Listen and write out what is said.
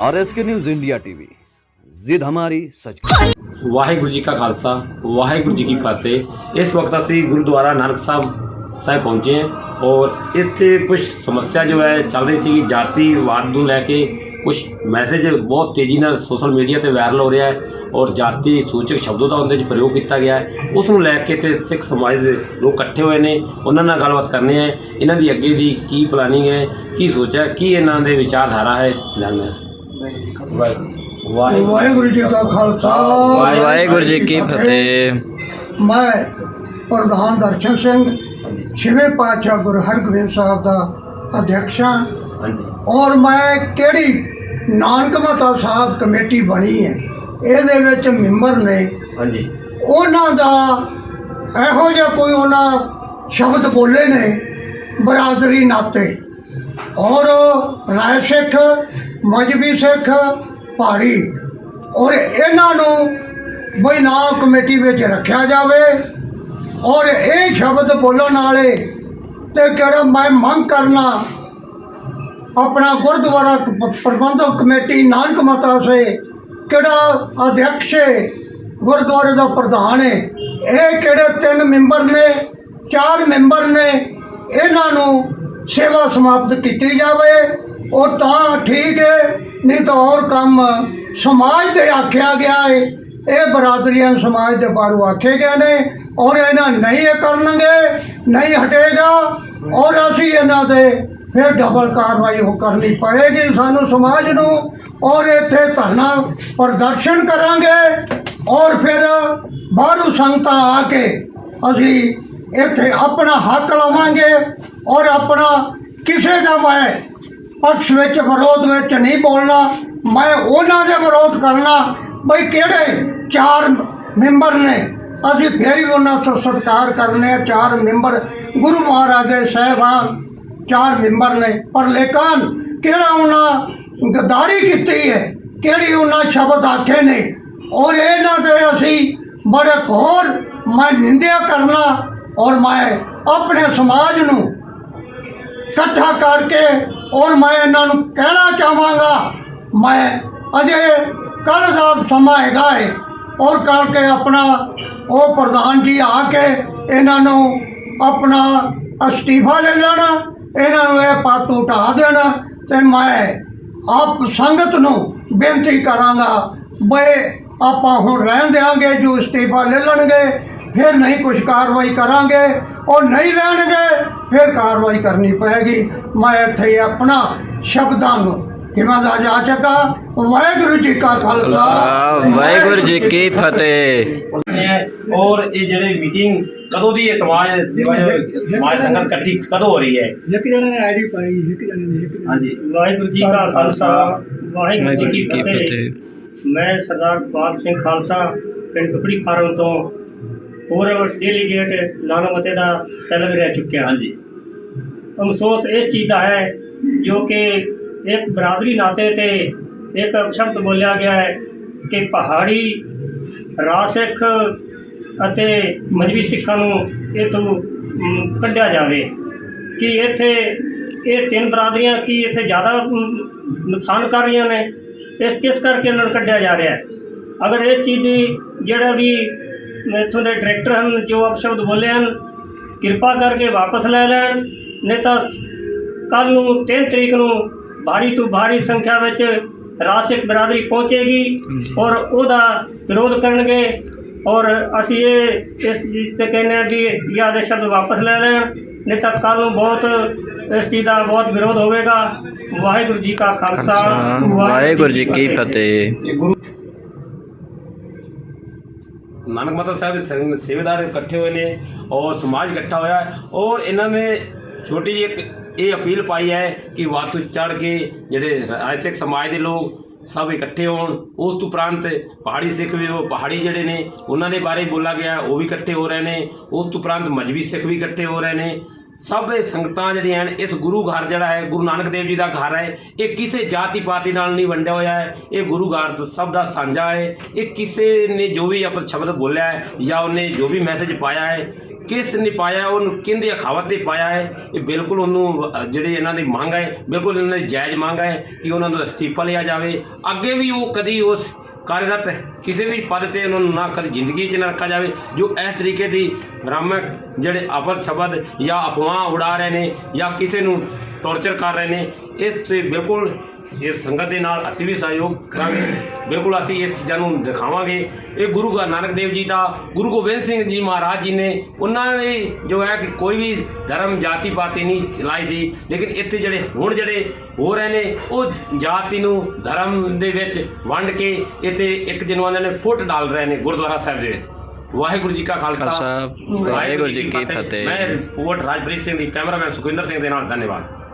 R S K news India TV ਜ਼ਿੱਦ ਹਮਾਰੀ ਸੱਚ ਵਾਹਿਗੁਰੂ ਜੀ ਕਾ ਖਾਲਸਾ, ਵਾਹਿਗੁਰੂ ਜੀ ਕੀ ਫਤਿਹ। ਇਸ ਵਕਤ ਅਸੀਂ ਗੁਰਦੁਆਰਾ ਨਾਨਕ ਸਾਹਿਬ ਸਾਹਿਬ ਪਹੁੰਚੇ ਹਾਂ ਔਰ ਇੱਥੇ ਕੁਝ ਸਮੱਸਿਆ ਜੋ ਹੈ, ਚੱਲ ਰਹੀ ਸੀ ਜਾਤੀਵਾਦ ਨੂੰ ਲੈ ਕੇ ਕੁਝ ਮੈਸੇਜ ਬਹੁਤ ਤੇਜ਼ੀ ਨਾਲ ਸੋਸ਼ਲ ਮੀਡੀਆ ਤੇ ਵਾਇਰਲ ਹੋ ਰਿਹਾ ਹੈ ਔਰ ਜਾਤੀ ਸੂਚਕ ਸ਼ਬਦੋਂ ਦਾ ਉਹਦੇ ਵਿੱਚ ਪ੍ਰਯੋਗ ਕੀਤਾ ਗਿਆ ਹੈ। ਉਸ ਨੂੰ ਲੈ ਕੇ ਤੇ ਸਿੱਖ ਸਮਾਜ ਦੇ ਲੋਕ ਇਕੱਠੇ ਹੋਏ ਨੇ। ਉਹਨਾਂ ਨਾਲ ਗੱਲਬਾਤ ਕਰਨੀ ਹੈ। ਇਹਨਾਂ ਦੀ ਅੱਗੇ ਦੀ ਕੀ ਪਲਾਨਿੰਗ ਹੈ, ਕੀ ਸੋਚਿਆ, ਕੀ ਇਹਨਾਂ ਦੇ ਵਿਚਾਰਧਾਰਾ ਹੈ? ਜਾਣਨਾ ਵਾਹਿਗੁਰੂ ਜੀ ਕਾ ਖਾਲਸਾ। ਵਾਹਿਗੁਰੂ ਜੀ ਕੀ ਫਤਿਹ। ਮੈਂ ਪ੍ਰਧਾਨ ਦਰਸ਼ਨ ਸਿੰਘ ਛੇਵੇਂ ਪਾਤਸ਼ਾਹ ਗੁਰੂ ਹਰਗੋਬਿੰਦ ਸਾਹਿਬ ਦਾ ਅਧਿਕਸ਼ ਹਾਂ। ਔਰ ਮੈਂ ਕਿਹੜੀ ਨਾਨਕ ਮਾਤਾ ਸਾਹਿਬ ਕਮੇਟੀ ਬਣੀ ਹੈ ਇਹਦੇ ਵਿੱਚ ਮੈਂਬਰ ਨੇ। ਹਾਂਜੀ। ਉਹਨਾਂ ਦਾ ਇਹੋ ਜਿਹਾ ਕੋਈ ਉਹਨਾਂ ਸ਼ਬਦ ਬੋਲੇ ਨੇ ਬਰਾਦਰੀ ਨਾਤੇ। ਔਰ ਰਾਏ ਸਿੱਖ ਮਜਬੀ ਸਿੱਖ ਪਹਾੜੀ ਔਰ ਇਹਨਾਂ ਨੂੰ ਬਈ ਕਮੇਟੀ ਵਿੱਚ ਰੱਖਿਆ ਜਾਵੇ ਔਰ ਇਹ ਸ਼ਬਦ ਬੋਲਣ ਵਾਲੇ ਤੇ ਕਿਹੜਾ ਮੈਂ ਮੰਗ ਕਰਨਾ, ਆਪਣਾ ਗੁਰਦੁਆਰਾ ਪ੍ਰਬੰਧਕ ਕਮੇਟੀ ਨਾਨਕ ਮਤਾ ਸੇ ਕਿਹੜਾ ਅਧਿਕਸ਼ ਗੁਰਦੁਆਰੇ ਦਾ ਪ੍ਰਧਾਨ ਹੈ ਇਹ ਕਿਹੜੇ ਤਿੰਨ ਮੈਂਬਰ ਨੇ, ਚਾਰ ਮੈਂਬਰ ਨੇ, ਇਹਨਾਂ ਨੂੰ ਸੇਵਾ ਸਮਾਪਤ ਕੀਤੀ ਜਾਵੇ ਉਹ ਤਾਂ ਠੀਕ ਹੈ ਨਹੀਂ ਤਾਂ ਹੋਰ ਕੰਮ। ਸਮਾਜ 'ਤੇ ਆਖਿਆ ਗਿਆ ਹੈ ਇਹ ਬਰਾਦਰੀਆਂ ਸਮਾਜ ਦੇ ਬਾਹਰੋਂ ਆਖੇ ਗਏ ਨੇ। ਔਰ ਇਹਨਾਂ ਨਹੀਂ ਇਹ ਕਰਨਗੇ, ਨਹੀਂ ਹਟੇਗਾ। ਔਰ ਅਸੀਂ ਇਹਨਾਂ ਦੇ ਫਿਰ ਡਬਲ ਕਾਰਵਾਈ ਉਹ ਕਰਨੀ ਪਏਗੀ ਸਾਨੂੰ ਸਮਾਜ ਨੂੰ। ਔਰ ਇੱਥੇ ਧਰਨਾ ਪ੍ਰਦਰਸ਼ਨ ਕਰਾਂਗੇ। ਔਰ ਫਿਰ ਬਾਹਰੋਂ ਸੰਗਤਾਂ ਆ ਕੇ ਅਸੀਂ ਇੱਥੇ ਆਪਣਾ ਹੱਕ ਲਵਾਂਗੇ। ਔਰ ਆਪਣਾ ਕਿਸੇ ਦਾ ਮੈਂ ਪਕਸ਼ ਵਿੱਚ ਵਿਰੋਧ ਵਿੱਚ ਨਹੀਂ ਬੋਲਣਾ, ਮੈਂ ਉਹਨਾਂ ਦੇ ਵਿਰੋਧ ਕਰਨਾ। ਬਈ ਕਿਹੜੇ ਚਾਰ ਮੈਂਬਰ ਨੇ? ਅਸੀਂ ਫਿਰ ਵੀ ਉਹਨਾਂ ਤੋਂ ਸਤਿਕਾਰ ਕਰਨੇ ਚਾਰ ਮੈਂਬਰ, ਗੁਰੂ ਮਹਾਰਾਜ ਦੇ ਸਾਹਿਬਾਨ ਚਾਰ ਮੈਂਬਰ ਨੇ। ਪਰ ਲੇਕਿਨ ਕਿਹੜਾ ਉਹਨਾਂ ਗਦਾਰੀ ਕੀਤੀ ਹੈ? ਕਿਹੜੀ ਉਹਨਾਂ ਸ਼ਬਦ ਆਖੇ ਨੇ? ਔਰ ਇਹਨਾਂ ਦੇ ਅਸੀਂ ਬੜੇ ਘੋਰ, ਮੈਂ ਨਿੰਦਿਆ ਕਰਨਾ ਔਰ ਮੈਂ ਆਪਣੇ ਸਮਾਜ ਨੂੰ ਇਕੱਠਾ ਕਰਕੇ ਔਰ ਮੈਂ ਇਹਨਾਂ ਨੂੰ ਕਹਿਣਾ ਚਾਹਾਂਗਾ, ਮੈਂ ਅਜੇ ਕੱਲ ਦਾ ਸਮਾਂ ਹੈਗਾ ਹੈ ਔਰ ਕਰਕੇ ਆਪਣਾ ਉਹ ਪ੍ਰਧਾਨ ਜੀ ਆ ਕੇ ਇਹਨਾਂ ਨੂੰ ਆਪਣਾ ਅਸਤੀਫਾ ਲੈ ਲੈਣਾ, ਇਹਨਾਂ ਨੂੰ ਇਹ ਪਦ ਤੋਂ ਹਟਾ ਦੇਣਾ, ਤੇ ਮੈਂ ਆਪ ਸੰਗਤ ਨੂੰ ਬੇਨਤੀ ਕਰਾਂਗਾ, ਬਈ ਆਪਾਂ ਹੁਣ ਰਹਿਣ ਦਿਆਂਗੇ, ਜੋ ਅਸਤੀਫਾ ਲੈ ਲੈਣਗੇ ਫਿਰ ਨਹੀਂ ਕੁਝ ਕਾਰਵਾਈ ਕਰਾਂਗੇ ਉਹ ਨਹੀਂ ਲੈਣਗੇ ਫਿਰ ਕਾਰਵਾਈ ਕਰਨੀ ਪਏਗੀ। ਮੈਂ ਇੱਥੇ ਆਪਣਾ ਸ਼ਬਦਾਂ ਨੂੰ ਕਿਵੇਂ ਦਾ ਜਾ ਚੱਕਾ? ਵਾਹਿਗੁਰੂ ਜੀ ਕਾ ਖਾਲਸਾ। ਵਾਹਿਗੁਰੂ ਜੀ ਕੀ ਫਤਿਹ। ਔਰ ਇਹ ਜਿਹੜੇ ਮੀਟਿੰਗ ਕਦੋਂ ਦੀ ਹੈ? ਸਮਾਜ ਸੇਵਾ ਸਮਾਜ ਸੰਗਤ ਇਕੱਠੀ ਕਦੋਂ ਹੋ ਰਹੀ ਹੈ? ਇੱਕ ਜਣੇ ਨੇ ਆਈਡੀ ਪਾਈ ਇੱਕ ਜਣੇ ਨੇ ਇੱਕ ਹਾਂਜੀ। ਵਾਹਿਗੁਰੂ ਜੀ ਕਾ ਖਾਲਸਾ ਵਾਹਿਗੁਰੂ ਜੀ ਕੀ ਫਤਿਹ। ਮੈਂ ਸਰਦਾਰ ਗੋਪਾਲ ਸਿੰਘ ਖਾਲਸਾ ਪਿੰਡ ਕਪੜੀ ਫਾਰਮ ਤੋਂ ਪੂਰਵ ਡੈਲੀਗੇਟ ਨਾਨਮਤੇ ਦਾ ਤਲਬ ਰਹਿ ਚੁੱਕਿਆ। ਹਾਂਜੀ। ਅਫਸੋਸ ਇਸ ਚੀਜ਼ ਦਾ ਹੈ ਜੋ ਕਿ ਇੱਕ ਬਰਾਦਰੀ ਨਾਤੇ ਤੇ ਇੱਕ ਸ਼ਬਦ ਬੋਲਿਆ ਗਿਆ ਹੈ ਕਿ ਪਹਾੜੀ ਰਾਸਿਕ ਅਤੇ ਮਜਬੀ ਸਿੱਖਾਂ ਨੂੰ ਇਹ ਤੋਂ ਕੱਢਿਆ ਜਾਵੇ ਕਿ ਇੱਥੇ ਇਹ ਤਿੰਨ ਬਰਾਦਰੀਆਂ ਕੀ ਇੱਥੇ ਜ਼ਿਆਦਾ ਨੁਕਸਾਨ ਕਰ ਰਹੀਆਂ ਨੇ ਇਹ ਕਿਸ ਕਰਕੇ ਇਹਨਾਂ ਨੂੰ ਕੱਢਿਆ ਜਾ ਰਿਹਾ ਹੈ? ਅਗਰ ਇਸ ਚੀਜ਼ ਦੀ ਜਿਹੜਾ ਵੀ ਇੱਥੋਂ ਦੇ ਡਾਇਰੈਕਟਰ ਹਨ ਜੋ ਅਪਸ਼ਬਦ ਬੋਲੇ ਹਨ ਕਿਰਪਾ ਕਰਕੇ ਵਾਪਸ ਲੈ ਲੈਣ ਨਹੀਂ ਤਾਂ ਕੱਲ ਨੂੰ 3 ਤਰੀਕ ਨੂੰ ਭਾਰੀ ਤੋਂ ਭਾਰੀ ਸੰਖਿਆ ਵਿੱਚ ਰਾਸਿਕ ਬਰਾਦਰੀ ਪਹੁੰਚੇਗੀ ਔਰ ਉਹਦਾ ਵਿਰੋਧ ਕਰਨਗੇ ਔਰ ਅਸੀਂ ਇਹ ਇਸ ਚੀਜ਼ ਤੇ ਕਹਿੰਦੇ ਵੀ ਇਹ ਆਦੇਸ਼ ਸ਼ਬਦ ਵਾਪਸ ਲੈ ਲੈਣ ਨਹੀਂ ਤਾਂ ਕੱਲ ਨੂੰ ਬਹੁਤ ਇਸ ਚੀਜ਼ ਦਾ ਬਹੁਤ ਵਿਰੋਧ ਹੋਵੇਗਾ। ਵਾਹਿਗੁਰੂ ਜੀ ਕਾ ਖਾਲਸਾ ਵਾਹਿਗੁਰੂ ਜੀ ਕੀ ਫਤਿਹ। ਨਾਨਕ ਮਾਤਾ ਸਾਹਿਬ ਦੇ ਸੰਗ- ਸੇਵਾਦਾਰ ਇਕੱਠੇ ਹੋਏ ਨੇ ਔਰ ਸਮਾਜ ਇਕੱਠਾ ਹੋਇਆ ਹੈ ਔਰ ਇਹਨਾਂ ਨੇ ਛੋਟੀ ਜਿਹੀ ਇੱਕ ਇਹ ਅਪੀਲ ਪਾਈ ਹੈ ਕਿ ਵੱਧ ਤੋਂ ਚੜ ਕੇ ਜਿਹੜੇ ਰਾਏ ਸਿੱਖ ਸਮਾਜ ਦੇ ਲੋਕ ਸਭ ਇਕੱਠੇ ਹੋਣ, ਉਸ ਤੋਂ ਉਪਰੰਤ ਪਹਾੜੀ ਸਿੱਖ ਵੀ ਉਹ ਪਹਾੜੀ ਜਿਹੜੇ ਨੇ, ਉਹਨਾਂ ਦੇ ਬਾਰੇ ਬੋਲਾ ਗਿਆ, ਉਹ ਵੀ ਇਕੱਠੇ ਹੋ ਰਹੇ ਨੇ, ਉਸ ਤੋਂ ਉਪਰੰਤ ਮਜਬੀ ਸਿੱਖ ਵੀ ਇਕੱਠੇ ਹੋ ਰਹੇ ਨੇ। ਸਭ ਸੰਗਤਾਂ ਜਿਹੜੀਆਂ ਹਨ, ਇਸ ਗੁਰੂ ਘਰ ਜਿਹੜਾ ਹੈ, ਗੁਰੂ ਨਾਨਕ ਦੇਵ ਜੀ ਦਾ ਘਰ ਹੈ, ਇਹ ਕਿਸੇ ਜਾਤੀ ਪਾਤੀ ਨਾਲ ਨਹੀਂ ਵੰਡਿਆ ਹੋਇਆ ਹੈ, ਇਹ ਗੁਰੂ ਘਰ ਸਭ ਦਾ ਸਾਂਝਾ ਹੈ, ਇਹ ਕਿਸੇ ਨੇ ਜੋ ਵੀ ਆਪਣਾ ਸ਼ਬਦ ਬੋਲਿਆ ਹੈ ਜਾਂ ਉਹਨੇ ਜੋ ਵੀ ਮੈਸੇਜ ਪਾਇਆ ਹੈ ਕਿਸ ਨੇ ਪਾਇਆ ਹੈ, ਉਹਨੂੰ ਕਿੰਦੇ ਅਖਾਵਤ ਤੇ ਪਾਇਆ ਹੈ? ਇਹ ਬਿਲਕੁਲ ਉਹਨੂੰ ਅ, ਜਿਹੜੀ ਇਹਨਾਂ ਦੀ ਮੰਗ ਹੈ ਬਿਲਕੁਲ ਇਹਨਾਂ ਦੀ ਜਾਇਜ਼ ਮੰਗ ਹੈ ਕਿ ਉਹਨਾਂ ਨੂੰ ਅਸਤੀਫਾ ਲਿਆ ਜਾਵੇ। ਅੱਗੇ ਵੀ ਉਹ ਕਦੀ ਉਸ ਕਾਰਜਰਤ ਕਿਸੇ ਵੀ ਪਦ ਤੇ ਉਹਨਾਂ ਨੂੰ ਨਾ ਕਦੀ ਜ਼ਿੰਦਗੀ 'ਚ ਨਾ ਰੱਖਿਆ ਜਾਵੇ ਜੋ ਇਸ ਤਰੀਕੇ ਦੀ ਭ੍ਰਾਮਕ ਜਿਹੜੇ ਅਪਦ ਸ਼ਬਦ ਜਾਂ ਅਫਵਾਹ ਉਡਾ ਰਹੇ ਨੇ ਜਾਂ ਕਿਸੇ ਨੂੰ ਟੌਰਚਰ ਕਰ ਰਹੇ ਨੇ ਇਸ ਤੇ ਬਿਲਕੁਲ ਇਸ ਸੰਗਤ ਦੇ ਨਾਲ ਅਸੀਂ ਵੀ ਸਹਿਯੋਗ ਕਰਾਂਗੇ। ਬਿਲਕੁਲ ਅਸੀਂ ਇਸ ਚੀਜ਼ਾਂ ਨੂੰ ਦਿਖਾਵਾਂਗੇ। ਇਹ ਗੁਰੂ ਗੋ- ਨਾਨਕ ਦੇਵ ਜੀ ਦਾ ਗੁਰੂ ਗੋਬਿੰਦ ਸਿੰਘ ਜੀ ਮਹਾਰਾਜ ਜੀ ਨੇ ਉਹਨਾਂ ਨੇ ਜੋ ਹੈ ਕਿ ਕੋਈ ਵੀ ਧਰਮ ਜਾਤੀ ਪਾਤੀ ਨਹੀਂ ਚਲਾਈ ਸੀ। ਲੇਕਿਨ ਇੱਥੇ ਜਿਹੜੇ ਹੁਣ ਜਿਹੜੇ ਹੋ ਰਹੇ ਨੇ ਉਹ ਜਾਤੀ ਨੂੰ ਧਰਮ ਦੇ ਵਿੱਚ ਵੰਡ ਕੇ ਇੱਥੇ ਇੱਕ ਜਨਵਾਨਾਂ ਨੇ ਫੁੱਟ ਡਾਲ ਰਹੇ ਨੇ ਗੁਰਦੁਆਰਾ ਸਾਹਿਬ ਦੇ ਵਿੱਚ। ਵਾਹਿਗੁਰੂ ਜੀ ਕਾ ਖਾਲਸਾ। ਖਾਲਸਾ, ਵਾਹਿਗੁਰੂ ਜੀ ਕੀ ਫਤਿਹ। ਮੈਂ ਰਿਪੋਰਟ ਰਾਜਪ੍ਰੀਤ ਸਿੰਘ ਦੀ ਕੈਮਰਾਮੈਨ ਸੁਖਿੰਦਰ ਸਿੰਘ ਦੇ ਨਾਲ। ਧੰਨਵਾਦ।